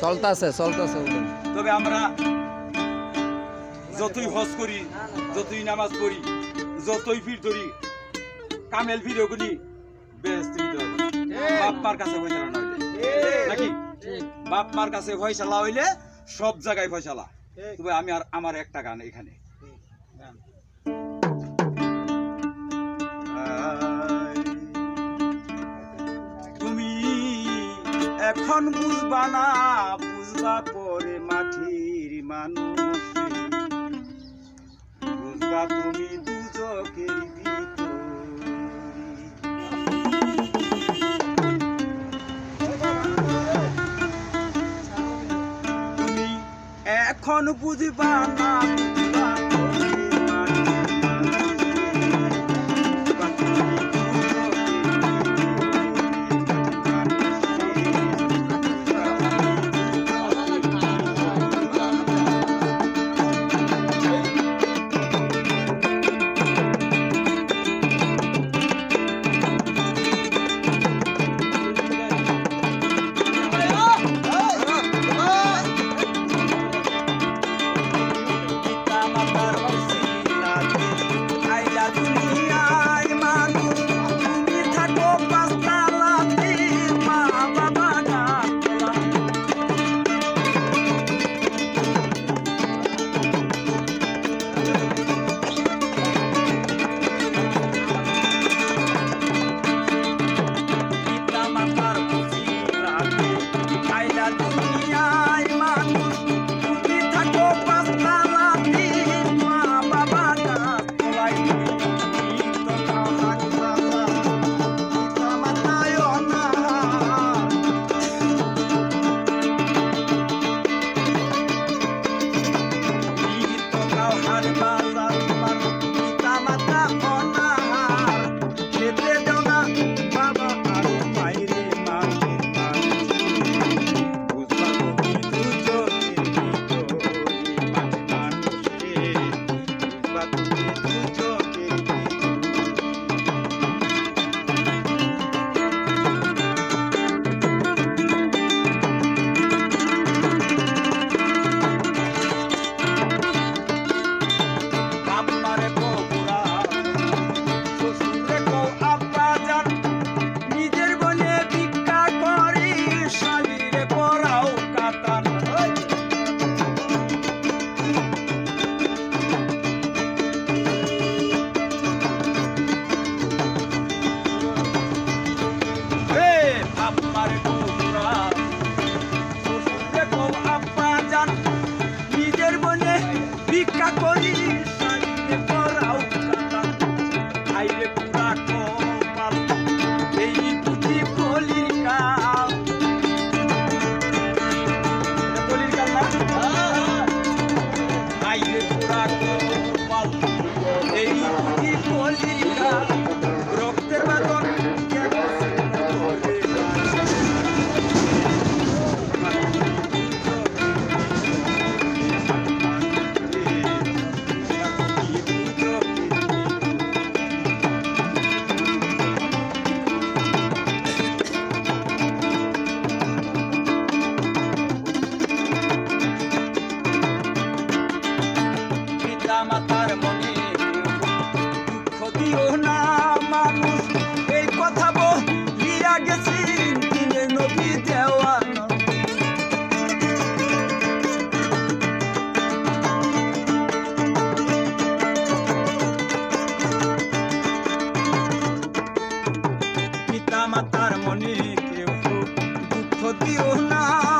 চলতাছে চলতাছে তবে আমরা যতই হজ করি যতই নামাজ পড়ি যতই ফির ধরি কামেল ফির ওগুলি বাপমার বাপ মার কাছে নাকি? বাপ মার কাছে ফয়সালা হইলে সব জায়গায় ফয়সালা তবে আমি আর আমার একটা গান এখানে। এখন বুঝবা না বুঝবা পরে মাঠির মানুষ। বুঝবা তুমি দুজকের তুমি এখন বুঝবা না Thank you. fica com isso. हाँ